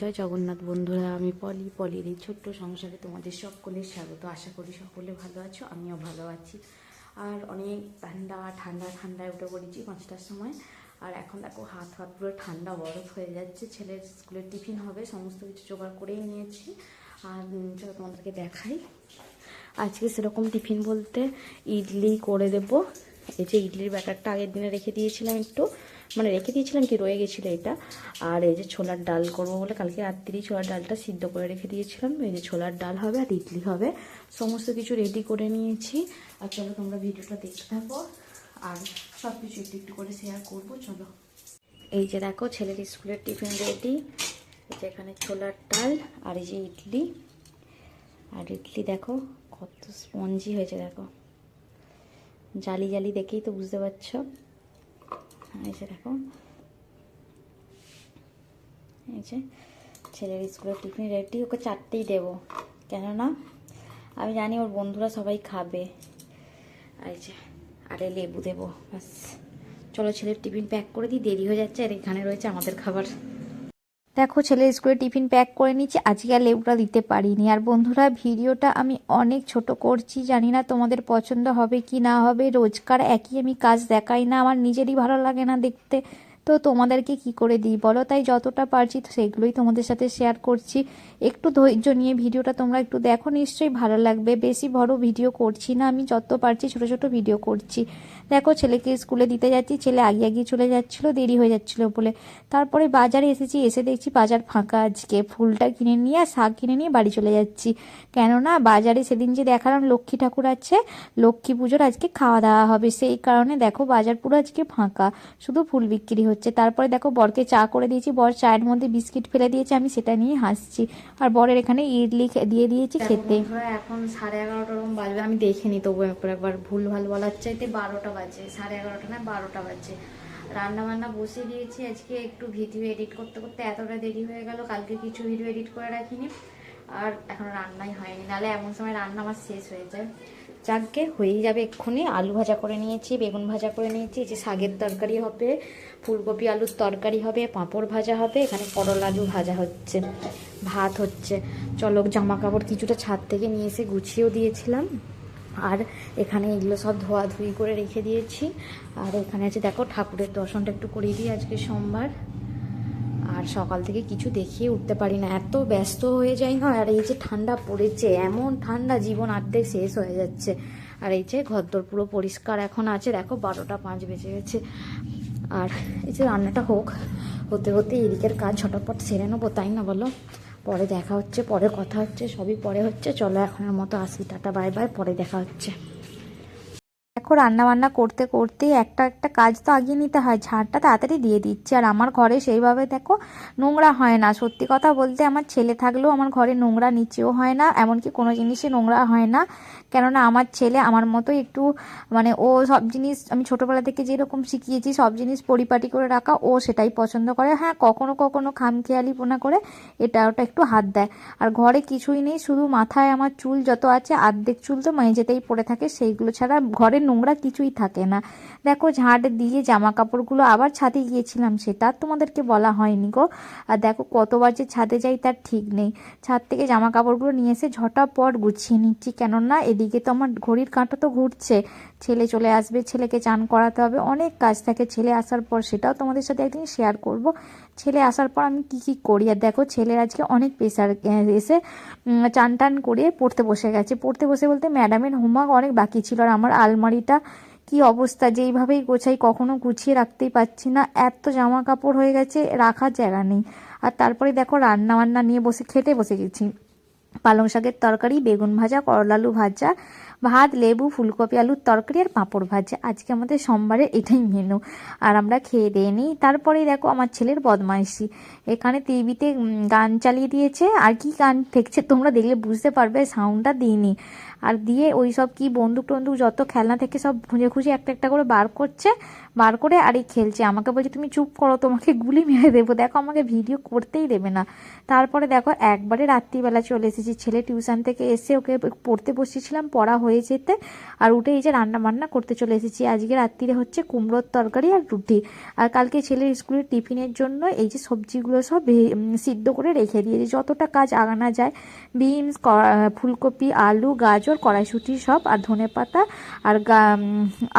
জয় জগন্নাথ বন্ধুরা, আমি পলি, পলির এই ছোট্ট সংসারে তোমাদের সকলের স্বাগত। আশা করি সকলে ভালো আছো, আমিও ভালো আছি। আর অনেক ঠান্ডা ঠান্ডা ঠান্ডায় উঠে পড়েছি পাঁচটার সময়। আর এখন দেখো, হাত হাত পুরো ঠান্ডা, বরফ হয়ে যাচ্ছে। ছেলের স্কুলের টিফিন হবে, সমস্ত কিছু জোগাড় করেই নিয়েছি। আর চলো তোমাদেরকে দেখাই। আজকে সেরকম টিফিন বলতে ইডলি করে দেব। এই যে ইডলির ব্যাটারটা আগের দিনে রেখে দিয়েছিলাম একটু। মানে রেখে দিয়েছিলাম কি, রয়ে গেছিল এটা। আর এই যে ছোলার ডাল করব বলে কালকে রাত্রি ছোলার ডালটা সিদ্ধ করে রেখে দিয়েছিলাম। এই যে ছোলার ডাল হবে আর ইডলি হবে। সমস্ত কিছু রেডি করে নিয়েছি। আর চলো তোমরা ভিডিওটা দেখতে থাকো। আর সব কিছু একটু একটু করে শেয়ার করব, চলো। এই যে দেখো, ছেলের স্কুলের টিফিন রেডি এই যে এখানে ছোলার ডাল আর এই যে ইডলি। আর ইডলি দেখো, কত স্পঞ্জি হয়েছে দেখো। জালি জালি দেখেই তো বুঝতে পারছ। এই যে দেখো। এই যে ছেলের স্কুলের টিফিন রেডি, ওকে চারটেই দেবো। কেননা আমি জানি ওর বন্ধুরা সবাই খাবে। এই যে আরে লেবু দেবো, ব্যাস। চলো ছেলের টিফিন প্যাক করে দিই, দেরি হয়ে যাচ্ছে আর এখানে রয়েছে আমাদের খাবার। দেখো ছেলের স্কুলে টিফিন প্যাক করে নিচ্ছি আজকে আর লেবুটা দিতে পারিনি। আর বন্ধুরা, ভিডিওটা আমি অনেক ছোট করছি, জানি না তোমাদের পছন্দ হবে কি না হবে, রোজকার একই আমি কাজ দেখাই না, আমার নিজেরই ভালো লাগে না দেখতে। তো তোমাদেরকে কি করে দিই? বলো, তাই যতটা পারছি সেগুলোই তোমাদের সাথে শেয়ার করছি। একটু ধৈর্য নিয়ে ভিডিওটা তোমরা একটু দেখো, নিশ্চয়ই ভালো লাগবে। বেশি বড় ভিডিও করছি না, আমি যত পারছি ছোট ছোট ভিডিও করছি। দেখো, ছেলেকে স্কুলে দিতে যাচ্ছি, ছেলে আগে আগে চলে যাচ্ছিল, দেরি হয়ে যাচ্ছিল বলে। তারপরে বাজারে এসেছি, এসে দেখছি বাজার ফাঁকা আজকে। ফুলটা কিনে নিয়ে আর শাক কিনে নিয়ে বাড়ি চলে যাচ্ছি। কেননা বাজারে সেদিন যে দেখালাম লক্ষ্মী ঠাকুর আছে, লক্ষ্মী পুজোর আজকে খাওয়া দাওয়া হবে। সেই কারণে দেখো, বাজার পুরো আজকে ফাঁকা। শুধু ফুল বিক্রি হচ্ছে। তারপরে দেখো বরকে চা করে দিয়েছি। বর চায়ের মধ্যে বিস্কিট ফেলে দিয়েছে আমি সেটা নিয়ে হাসছি। আর বরের এখানে ইডলি দিয়ে দিয়েছি খেতে। এখন সাড়ে এগারোটা ওরকম বাজবে। আমি দেখিনি তবু একবার একবার। ভুল ভালো বলার চাইতে বারোটা বাজে। সাড়ে এগারোটা না বারোটা বাজে। রান্না বান্না বসে দিয়েছি। আজকে একটু ভিডিও এডিট করতে করতে এতটা দেরি হয়ে গেল। কালকে কিছু ভিডিও এডিট করে রাখিনি। আর এখন রান্নাই হয়নি। নাহলে এমন সময় রান্না আমার শেষ হয়ে যায়। যাকে হয়েই যাবে এক্ষুনি। আলু ভাজা করে নিয়েছি, বেগুন ভাজা করে নিয়েছি যে শাগের তরকারি হবে, ফুলকপি আলুর তরকারি হবে, পাঁপড় ভাজা হবে, এখানে করল আলু ভাজা হচ্ছে, ভাত হচ্ছে। চলো জামা কাপড় কিছুটা ছাদ থেকে নিয়ে এসে গুছিয়েও দিয়েছিলাম। আর এখানে এগুলো সব ধোয়াধুয়ি করে রেখে দিয়েছি। আর এখানে আছে, দেখো ঠাকুরের দর্শনটা একটু করিয়ে দিই আজকে সোমবার। সকাল থেকে কিছু দেখিয়ে উঠতে পারি না। এত ব্যস্ত হয়ে যাই না, আর এই যে ঠান্ডা পড়েছে, এমন ঠান্ডা জীবন অর্ধেক শেষ হয়ে যাচ্ছে। আর এই যে ঘরদোর পুরো পরিষ্কার এখন আছে, দেখো বারোটা পাঁচ বেজে গেছে। আর এই যে রান্নাটা হোক, হতে হতে এদিকের কাজ ঝটপট সেরে নেব, তাই না বলো? পরে দেখা হচ্ছে, পরে কথা হচ্ছে, সবই পরে হচ্ছে। চলো এখনের মতো আসি, টাটা, বাই বাই, পরে দেখা হচ্ছে। দেখো রান্না বান্না করতে করতে একটা একটা কাজ তো আগিয়ে নিতে হয়। ঝাড়টা তাড়াতাড়ি দিয়ে দিচ্ছি। আর আমার ঘরে সেইভাবে দেখো নোংরা হয় না। সত্যি কথা বলতে আমার ছেলে থাকলেও আমার ঘরে নোংরা নিচেও হয় না, এমনকি কোনো জিনিসই নোংরা হয় না। কেননা আমার ছেলে আমার মতো একটু মানে ও সব জিনিস, আমি ছোটোবেলা থেকে যেরকম শিখিয়েছি, সব জিনিস পরিপাটি করে রাখা, ও সেটাই পছন্দ করে। হ্যাঁ কখনো কখনো খামখেয়ালি পোনা করে এটা ওটা একটু হাত দেয়। আর ঘরে কিছুই নেই, শুধু মাথায় আমার চুল যত আছে, আর্ধেক চুল তো মেঝেতেই পড়ে থাকে, সেইগুলো ছাড়া ঘরে নোংরা কিছুই থাকে না। দেখো ঝাঁট দিয়ে জামা কাপড়গুলো আবার ছাদে গিয়েছিলাম, সেটা তোমাদেরকে বলা হয়নি গো। আর দেখো, কতবার যে ছাদে যাই তার ঠিক নেই। ছাদ থেকে জামা কাপড়গুলো নিয়ে এসে ঝটাপট গুছিয়ে নিচ্ছি, কেননা এদিকে তো আমার ঘড়ির কাঁটা তো ঘুরছে। ছেলে চলে আসবে, ছেলেকে চান করাতে হবে, অনেক কাজ থাকে। ছেলে আসার পর সেটাও তোমাদের সাথে একদিন শেয়ার করব। ছেলে আসার পর আমি কি কি করি? আর দেখো ছেলের আজকে অনেক প্রেশার এসে চান টান করে পড়তে বসে গেছে। পড়তে বসে বলতে ম্যাডামের হোমওয়ার্ক অনেক বাকি ছিল আর আমার আলমারিটা কি অবস্থা? যেইভাবেই গোছাই, কখনো গুছিয়ে রাখতেই পারছি না। এত জামা কাপড় হয়ে গেছে, রাখার জায়গা নেই। আর তারপরে দেখো রান্না বান্না নিয়ে বসে খেতে বসে গেছি। পালং শাকের তরকারি, বেগুন ভাজা, করলালু ভাজা ভাত, লেবু, ফুলকপি, আলুর তরকারি আর পাঁপড় ভাজা। আজকে আমাদের সোমবারের এটাই মেনু আর আমরা খেয়ে দিয়ে নিই। তারপরেই দেখো আমার ছেলের বদমাইশি। এখানে টিভিতে গান চালিয়ে দিয়েছে। আর কি গান দেখছে তোমরা দেখলে বুঝতে পারবে সাউন্ডটা দিইনি। আর দিয়ে ওই সব কি বন্দুক টন্দুক যত খেলনা থেকে সব খুঁজে খুঁজে একটা একটা করে বার করছে, বার করে আর এই খেলছে। আমাকে বলছে, তুমি চুপ করো, তোমাকে গুলি মেরে দেবো। দেখো আমাকে ভিডিও করতেই দেবে না। তারপরে দেখো একবারে রাত্রিবেলা চলে এসেছি। ছেলে টিউশন থেকে এসে ওকে পড়তে বসেছিলাম পড়া হয়ে হয়ে যেতে। আর উঠে এই যে রান্না বান্না করতে চলে এসেছি। আজকে রাত্রিরে হচ্ছে কুমড়োর তরকারি আর রুটি। আর কালকে ছেলের স্কুলের টিফিনের জন্য এই যে সবজিগুলো সব সিদ্ধ করে রেখে দিয়েছি। যতটা কাজ আগানো যায়, বিনস ফুলকপি, আলু, গাজর, কড়াইশুঁটি সব আর ধনে পাতা আর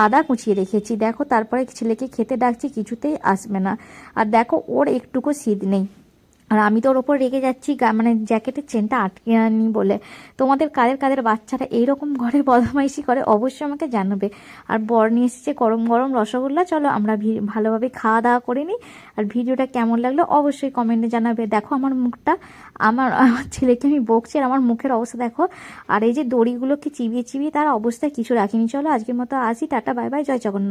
আদা কুচিয়ে রেখেছি। দেখো, তারপরে ছেলেকে খেতে ডাকছি, কিছুতেই আসবে না। আর দেখো, ওর একটুকু শীত নেই। আর আমি তো ওর ওপর রেগে যাচ্ছি মানে জ্যাকেটের চেনটা আটকে আনি বলে। তোমাদের কাদের কাদের বাচ্চারা এইরকম ঘরে বদমাইশি করে, অবশ্যই আমাকে জানাবে। আর বর নিয়ে এসেছে গরম গরম রসগোল্লা, চলো আমরা ভালোভাবে খাওয়া দাওয়া করে নিই। আর ভিডিওটা কেমন লাগল অবশ্যই কমেন্টে জানাবে। দেখো আমার মুখটা, আমার আমার ছেলেকে আমি বকছি আর আমার মুখের অবস্থা দেখো। আর এই যে দড়িগুলোকে চিবিয়ে চিবিয়ে তার অবস্থায় কিছু রাখিনি। চলো আজকের মতো আসি, টাটা, বাই বাই, জয় জগন্নাথ।